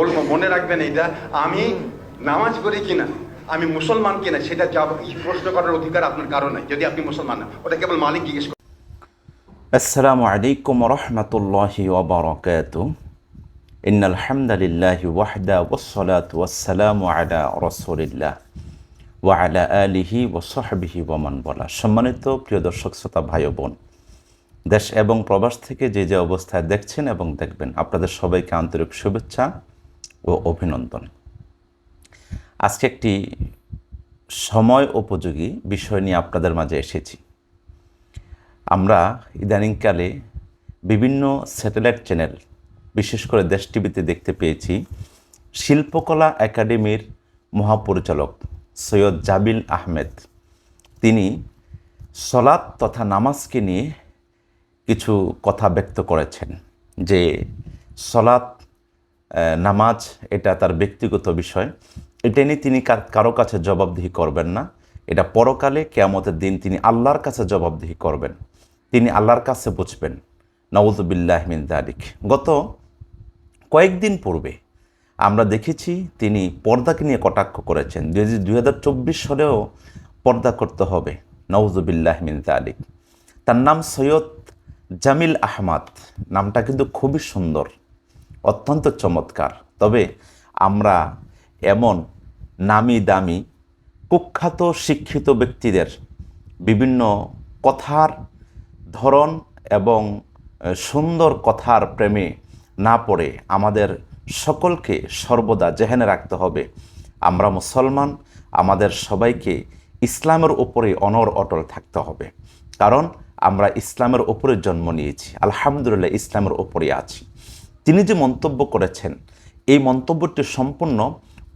বলব মনে রাখবেন এইটা আমি নামাজ পড়ি কিনা আমি মুসলমান কিনা সেটা যাব এই প্রশ্ন করার অধিকার আপনার কারও নাই যদি আপনি মুসলমান না। ওটা কেবল মালিক জিজ্ঞেস করেন। আসসালামু আলাইকুম রহমতুল্লাহি ওবরাকাত ইন আলহামদুলিল্লাহ ওয়াহদা ওসলাত ওয়াসালামু আলা রসুলিল্লাহ ওয়া আলা আলিহি ওসহবিহি ওমান বলা সম্মানিত প্রিয় দর্শক শ্রোতা ভাই ও বোন দেশ এবং প্রবাস থেকে যে যে অবস্থায় দেখছেন এবং দেখবেন আপনাদের সবাইকে আন্তরিক শুভেচ্ছা ও অভিনন্দন। আজকে একটি সময় উপযোগী বিষয় নিয়ে আপনাদের মাঝে এসেছি। আমরা ইদানিংকালে বিভিন্ন স্যাটেলাইট চ্যানেল, বিশেষ করে দেশ টিভিতে দেখতে পেয়েছি, শিল্পকলা একাডেমির মহাপরিচালক সৈয়দ জাবিল আহমেদ। তিনি সলাৎ তথা নামাজকে নিয়ে কিছু কথা ব্যক্ত করেছেন যে সলাৎ নামাজ এটা তার ব্যক্তিগত বিষয়। এটা নিয়ে তিনি কার- কাছে জবাবদিহি করবেন না। এটা পরকালে কেয়ামতের দিন তিনি আল্লাহর কাছে জবাবদিহি করবেন। তিনি আল্লাহর কাছে বুঝবেন। নওয়াজবিল্লাহ মিন দালিক গত কয়েকদিন পূর্বে আমরা দেখেছি তিনি পর্দাকে নিয়ে কটাক্ষ করেছেন। দুই হাজার চব্বিশ সালেও পর্দা করতে হবে। নওয়াজবিল্লাহ মিন দালিক তার নাম সৈয়দ জামিল আহমাদ। নামটা কিন্তু খুবই সুন্দর। অত্যন্ত চমৎকার। তবে আমরা এমন নামি দামি, কুখ্যাত, শিক্ষিত ব্যক্তিদের বিভিন্ন কথার ধরন এবং সুন্দর কথার প্রেমে না পড়ে আমাদের সকলকে সর্বদা জেহেনে রাখতে হবে। আমরা মুসলমান, আমাদের সবাইকে ইসলামের উপরে অনর অটল থাকতে হবে। কারণ আমরা ইসলামের উপরে জন্ম নিয়েছি। আলহামদুলিল্লাহ ইসলামের উপরে আছি। তিনি যে মন্তব্য করেছেন, এই মন্তব্যটি সম্পূর্ণ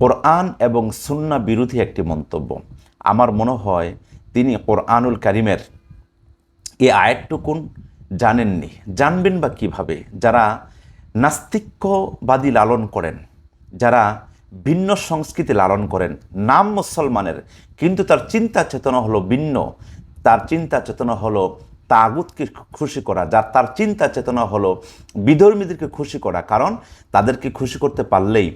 কোরআন এবং সুন্না বিরোধী একটি মন্তব্য। আমার মনে হয় তিনি কোরআনুল কারিমের এই আয়াতটুকুন জানেননি। জানবেন বা কীভাবে? যারা নাস্তিক্যবাদী লালন করেন, যারা ভিন্ন সংস্কৃতি লালন করেন, নাম মুসলমানের, কিন্তু তার চিন্তা চেতনা হলো ভিন্ন। তার চিন্তা চেতনা হলো তাগুতকে খুশি করা যার তার চিন্তা চেতনা হলো বিধর্মীদেরকে খুশি করা, কারণ তাদেরকে খুশি করতে পারলেই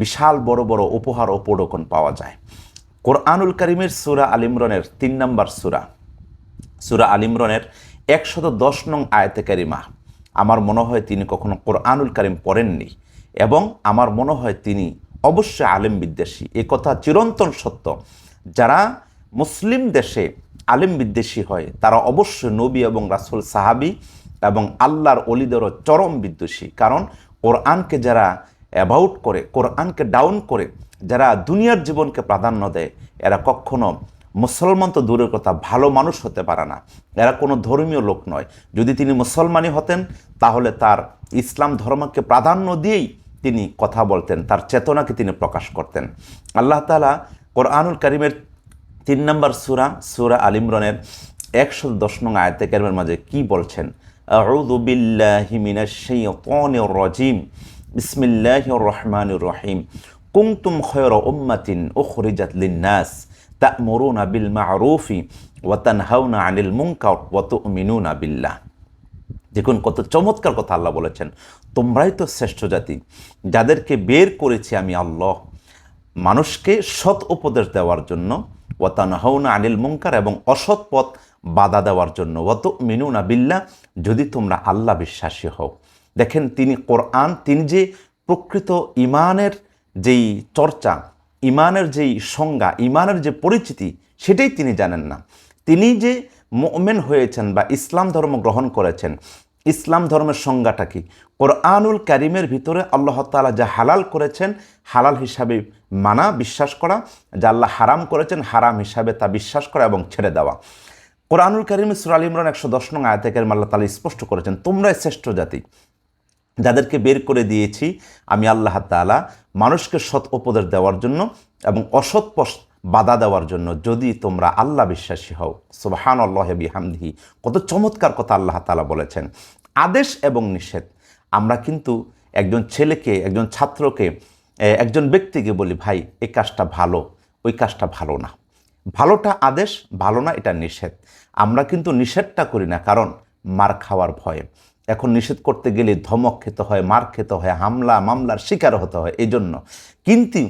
বিশাল বড় বড় উপহার ও পৌরকন পাওয়া যায়। কোরআনুল করিমের সুরা আলিমরনের তিন নম্বর সুরা সুরা আল ইমরানের একশত দশ নং আয়তে কারিমা, আমার মনে হয় তিনি কখনো কোরআনুল কারিম পড়েননি এবং আমার মনে হয় তিনি অবশ্যই আলেম বিদ্বেষী এ কথা চিরন্তন সত্য। যারা মুসলিম দেশে আলেম বিদ্বেষী হয়, তারা অবশ্যই নবী এবং রাসুল সাহাবি এবং আল্লাহর অলিদেরও চরম বিদ্বেষী। কারণ কোরআনকে যারা অ্যাবাউট করে, কোরআনকে ডাউন করে, যারা দুনিয়ার জীবনকে প্রাধান্য দেয়, এরা কখনো মুসলমান তো দূরের কথা, ভালো মানুষ হতে পারে না। এরা কোনো ধর্মীয় লোক নয়। যদি তিনি মুসলমানই হতেন, তাহলে তার ইসলাম ধর্মকে প্রাধান্য দিয়েই তিনি কথা বলতেন, তার চেতনাকে তিনি প্রকাশ করতেন। আল্লাহ তালা কোরআনুল করিমের তিন নম্বর সুরা সুরা আলিমরনের একশো দশ নং আয়তে কারিমের মাঝে কি বলছেন? রাজিম। বিসমিল্লাহির রহমানির রহিম। কুনতুম খায়রা উম্মাতিন উখরিজাত লিন-নাস। তা'মুরুনা বিল মা'রুফি ওয়া তানহাউনা 'আনিল মুনকার ওয়া তু'মিনুনা বিল্লাহ। দেখুন কত চমৎকার কথা আল্লাহ বলেছেন। তোমরাই তো শ্রেষ্ঠ জাতি, যাদেরকে বের করেছি আমি আল্লাহ। মানুষকে সৎ উপদেশ দেওয়ার জন্য ওয়াতানহাউনা আনিল মুঙ্কার এবং অসৎ পথ বাধা দেওয়ার জন্য। ওয়াত মিনুনা বিল্লাহ, যদি তোমরা আল্লাহ বিশ্বাসী হও। দেখেন, তিনি কোরআন, তিনি যে প্রকৃত ইমানের যেই চর্চা ইমানের যেই সংজ্ঞা ইমানের যে পরিচিতি, সেটাই তিনি জানেন না। তিনি যে মোমেন হয়েছেন বা ইসলাম ধর্ম গ্রহণ করেছেন ইসলাম ধর্মের সংজ্ঞাটা কি? কোরআনুল কারিমের ভিতরে আল্লাহ তাআলা যা হালাল করেছেন, হালাল হিসাবে মানা, বিশ্বাস করা, যা আল্লাহ হারাম করেছেন, হারাম হিসাবে তা বিশ্বাস করা এবং ছেড়ে দেওয়া। কোরআনুল কারিম সুরা আল ইমরান একশো দশ নং আয়াতে কারিম আল্লাহ তালা স্পষ্ট করেছেন, তোমরাই শ্রেষ্ঠ জাতি। যাদেরকে বের করে দিয়েছি আমি আল্লাহ তাআলা, মানুষকে সৎ উপদেশ দেওয়ার জন্য এবং অসৎ বাধা দেওয়ার জন্য যদি তোমরা আল্লাহ বিশ্বাসী হও সুবাহান আল্লাহ বিহামদিহি, কত চমৎকার কথা আল্লাহ তালা বলেছেন। আদেশ এবং নিষেধ। আমরা কিন্তু একজন ছেলেকে, একজন ছাত্রকে একজন ব্যক্তিকে বলি, ভাই এই কাজটা ভালো, ওই কাজটা ভালো না। ভালোটা আদেশ, ভালো না এটা নিষেধ। আমরা কিন্তু নিষেধটা করি না, কারণ মার খাওয়ার ভয়ে। এখন নিষেধ করতে গেলে ধমক খেতে হয়, মার খেতে হয়, হামলা, মামলার শিকার হতে হয় এই জন্য কিন্তু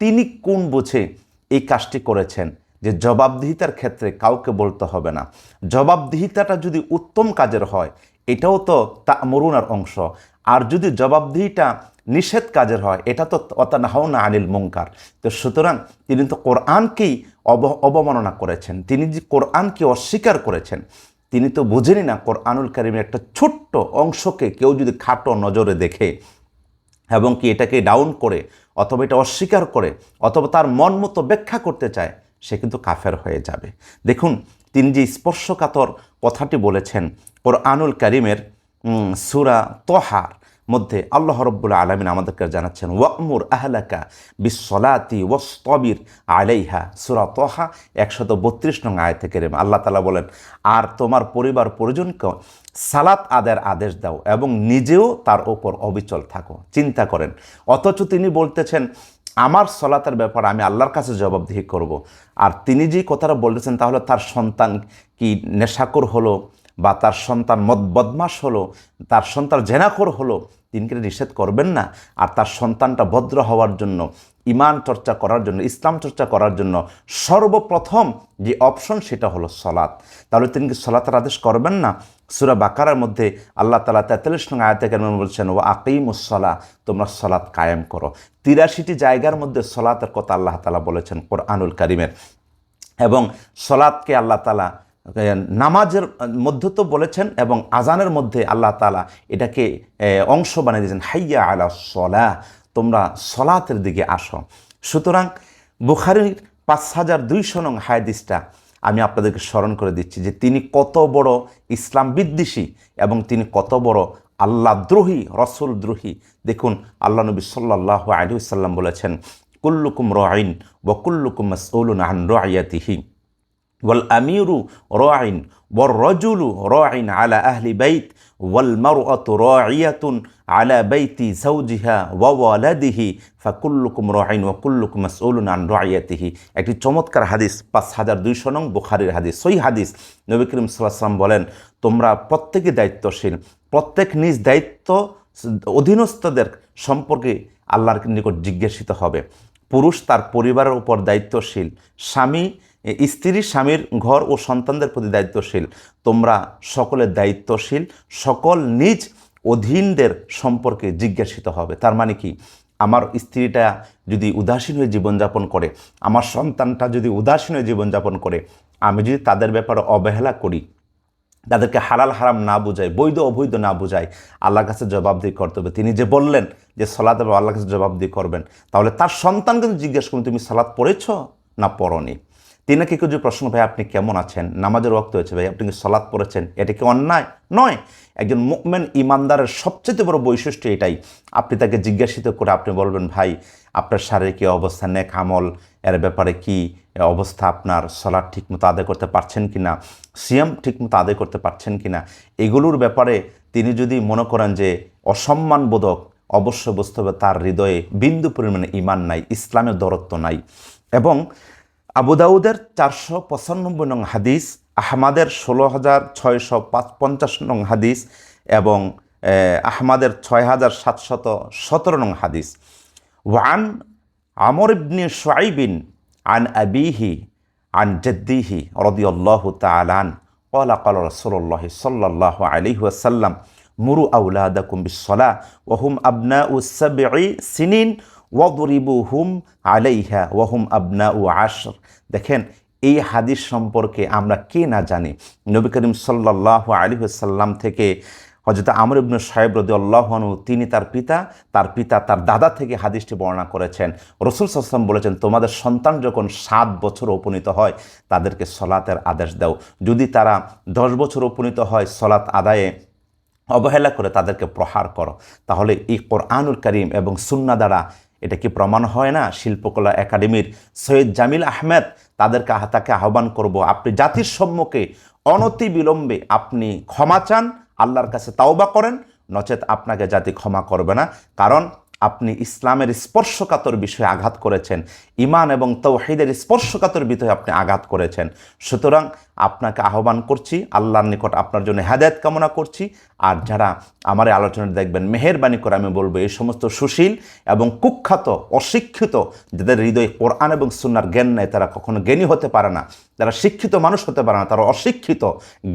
তিনি কোন বুঝে এই কাজটি করেছেন যে জবাবদিহিতার ক্ষেত্রে কাউকে বলতে হবে না। জবাবদিহিতাটা যদি উত্তম কাজের হয়, এটাও তো তা মরুনার অংশ। আর যদি জবাবদিহিটা নিষেধ কাজের হয়, এটা তো অতানাহাউনা আনিল মুঙ্কার তো সুতরাং তিনি তো কোরআনকেই অব, অবমাননা করেছেন। তিনি যে কোরআনকে অস্বীকার করেছেন, তিনি তো বুঝেনি না কোরআনুল কারিমের একটা ছোট্ট অংশকে কেউ যদি খাটো নজরে দেখে এবং কি এটাকে ডাউন করে অথবা এটা অস্বীকার করে, অথবা তার মন মতো ব্যাখ্যা করতে চায়, সে কিন্তু কাফের হয়ে যাবে। দেখুন তিনি যে স্পর্শকাতর কথাটি বলেছেন ওর আনুল করিমের সুরা তোহার মধ্যে আল্লাহ রব্বুল আলমিন আমাদেরকে জানাচ্ছেন ওয়াকমুর আহলাকা বিশ্বলাতি ওস্তবির আলাইহা। সুরা তোহা একশত বত্রিশ নং আয় থেকে রেম। আল্লাহ তালা বলেন, আর তোমার পরিবার পরিজনকে সালাত আদের আদেশ দাও এবং নিজেও তার ওপর অবিচল থাকো, চিন্তা করেন। অথচ তিনি বলতেছেন, আমার সলাতের ব্যাপারে আমি আল্লাহর কাছে জবাবদিহি করব। আর তিনি যে কথাটা বলতেছেন, তাহলে তার সন্তান কি নেশাকর হলো? বা তার সন্তান মদ বদমাস হলো, তার সন্তান জেনাকর হলো তিনি কি নিষেধ করবেন না। আর তার সন্তানটা ভদ্র হওয়ার জন্য, ইমান চর্চা করার জন্য, ইসলাম চর্চা করার জন্য সর্বপ্রথম যে অপশন সেটা হলো সলাৎ। তাহলে তিনি কি সলাতের আদেশ করবেন না? সুরা বাকারার মধ্যে আল্লাহ তালা তেতাল্লিশ নং আয়তে কেন বলছেন ও আকিমুসলা তোমরা সলাৎ কায়েম করো। তিরাশিটি জায়গার মধ্যে সলাতের কথা আল্লাহ তালা বলেছেন কোরআনুল করিমের। এবং সলাৎকে আল্লাহ তালা নামাজের মধ্যে তো বলেছেন এবং আজানের মধ্যে আল্লাহ তালা এটাকে অংশ বানিয়ে দিয়েছেন, হাইয়া আলা সলা তোমরা সলাতের দিকে আসো। সুতরাং বুখারির পাঁচ হাজার দুইশো নং হায়দিসটা আমি আপনাদেরকে স্মরণ করে দিচ্ছি যে তিনি কত বড় ইসলাম বিদ্বেষী এবং তিনি কত বড় আল্লাহ দ্রোহী, রসুল দ্রোহী। দেখুন, আল্লাহ নবী সাল্লাহ আলু সাল্লাম বলেছেন, কুল্লুকুম রাইন ওয়াকুল্লুকুম মসউলুন আন রায়াতিহি ওয়াল আমিরু রাইন, ওয়ার রজুলু রাইন আলা আহলি বাইত, ওয়াল মারআতু রাইয়াতুন আলা বাইতি যাওজিহা ওয়া ওয়ালাদিহি, ফাকুল্লুকুম রাইন ওয়া কুল্লুকুম মাসউলুন আন রাইয়াতিহি। একটি চমৎকার হাদিস, পাঁচ হাজার দুইশো নং বুখারির হাদিস। সই হাদিস নবী করিম সাল্লাম বলেন, তোমরা প্রত্যেকে দায়িত্বশীল, প্রত্যেক নিজ দায়িত্ব অধীনস্থদের সম্পর্কে আল্লাহর নিকট জিজ্ঞাসিত হবে। পুরুষ তার পরিবারের উপর দায়িত্বশীল, স্বামী স্ত্রী, স্বামীর ঘর ও সন্তানদের প্রতি দায়িত্বশীল। তোমরা সকলের দায়িত্বশীল, সকল নিজ অধীনদের সম্পর্কে জিজ্ঞাসিত হবে। তার মানে কি? আমার স্ত্রীটা যদি উদাসীন হয়ে জীবনযাপন করে, আমার সন্তানটা যদি উদাসীন হয়ে জীবনযাপন করে, আমি যদি তাদের ব্যাপারে অবহেলা করি, তাদেরকে হালাল হারাম না বুঝায় বৈধ অবৈধ না বুঝায় আল্লাহর কাছে জবাবদিহি করতে হবে। তিনি যে বললেন যে সলাৎ আল্লাহর কাছে জবাবদিহি করবেন, তাহলে তার সন্তান কিন্তু জিজ্ঞেস করুন, তুমি সালাদ পড়েছ না পড়নি? তিনাকে যে প্রশ্ন, ভাই, আপনি কেমন আছেন? নামাজের রক্ত হয়েছে, ভাই, আপনি কি সলাৎ পড়েছেন? এটা কি অন্যায়? নয়। একজন মুকমেন ইমানদারের সবচেয়ে বড় বৈশিষ্ট্য এটাই। আপনি তাকে জিজ্ঞাসিত করে আপনি বলবেন, ভাই, আপনার শারীরিক অবস্থা? নেক আমল? এর ব্যাপারে কি অবস্থা আপনার? সলাৎ ঠিকমতো আদায় করতে পারছেন কি না সিয়াম ঠিকমতো আদায় করতে পারছেন কি না এগুলোর ব্যাপারে তিনি যদি মনে করেন যে অসম্মানবোধক অবশ্য বুঝতে হবে তার হৃদয়ে বিন্দু পরিমাণে ইমান নাই, ইসলামের দরত্ব নাই। এবং আবুদাউদের চারশো পঁচানব্বই নং হাদিস, আহমাদের ষোলো হাজার ছয়শো পঞ্চাশ নং হাদিস এবং আহমাদের ছয় হাজার সাতশত সতেরো নং হাদিস। ওয়ান আমর ইবনি সোয়াইবিন আন আবিহি আন জদ্দিহি রদিউল্লাহ তালান কলা কল রসোল্লাহ সাল্লাহ আলী সাল্লাম মুরু আউলাদা কুম্বিসলা ওহুম আবনা উসবি সিনিন ওয়াদরিবু হুম আলাইহা ওয়াহুম আবনা ও আশর। দেখেন, এই হাদিস সম্পর্কে আমরা কে না জানি। নবী করিম সাল্লাহ আলী সাল্লাম থেকে হজরত আমর ইবনু সাহেব রদি আল্লাহনু তিনি তার পিতা তার পিতা তার দাদা থেকে হাদিসটি বর্ণনা করেছেন। রসুল সাল্লাম বলেছেন, তোমাদের সন্তান যখন সাত বছর উপনীত হয়, তাদেরকে সলাতের আদেশ দাও। যদি তারা দশ বছর উপনীত হয় সলাৎ আদায়ে অবহেলা করে তাদেরকে প্রহার করো। তাহলে এই কোরআনুল করিম এবং সুন্না দ্বারা এটা কি প্রমাণ হয় না? শিল্পকলা একাডেমির সৈয়দ জামিল আহমেদ তাদেরকে তাকে আহ্বান করব। আপনি জাতির সম্মুখে অনতি বিলম্বে আপনি ক্ষমা চান, আল্লাহর কাছে তাওবা করেন, নচেত আপনাকে জাতি ক্ষমা করবে না। কারণ আপনি ইসলামের স্পর্শকাতর বিষয়ে আঘাত করেছেন ইমান এবং তৌহিদের স্পর্শকাতর বিষয়ে আপনি আঘাত করেছেন। সুতরাং আপনাকে আহ্বান করছি, আল্লাহর নিকট আপনার জন্য হেদায়ত কামনা করছি। আর যারা আমার আলোচনা দেখবেন, মেহেরবানি করে আমি বলব, এই সমস্ত সুশীল এবং কুখ্যাত, অশিক্ষিত, যাদের হৃদয় কোরআন এবং সুন্নার জ্ঞান নেয় তারা কখনো জ্ঞানী হতে পারে না। তারা শিক্ষিত মানুষ হতে পারে না, তারা অশিক্ষিত,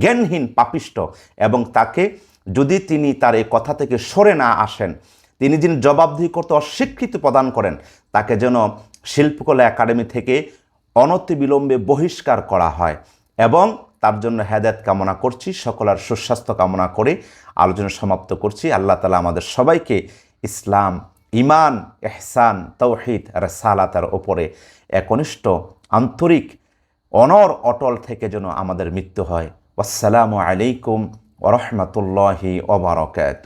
জ্ঞানহীন, পাপিষ্ট। এবং তাকে যদি তিনি তার এই কথা থেকে সরে না আসেন তিনি যিনি জবাবদিহি করতে অস্বীকৃতি প্রদান করেন, তাকে যেন শিল্পকলা একাডেমি থেকে অনতিবিলম্বে বহিষ্কার করা হয় এবং তার জন্য হেদায়ত কামনা করছি সকলের সুস্বাস্থ্য কামনা করে আলোচনা সমাপ্ত করছি। আল্লাহ তালা আমাদের সবাইকে ইসলাম ইমান এহসান তৌহিদ সালাতার ওপরে একনিষ্ঠ, আন্তরিক, অনর, অটল থেকে যেন আমাদের মৃত্যু হয়। আসসালামু আলাইকুম ওরহমতুল্লাহি ওবরকাত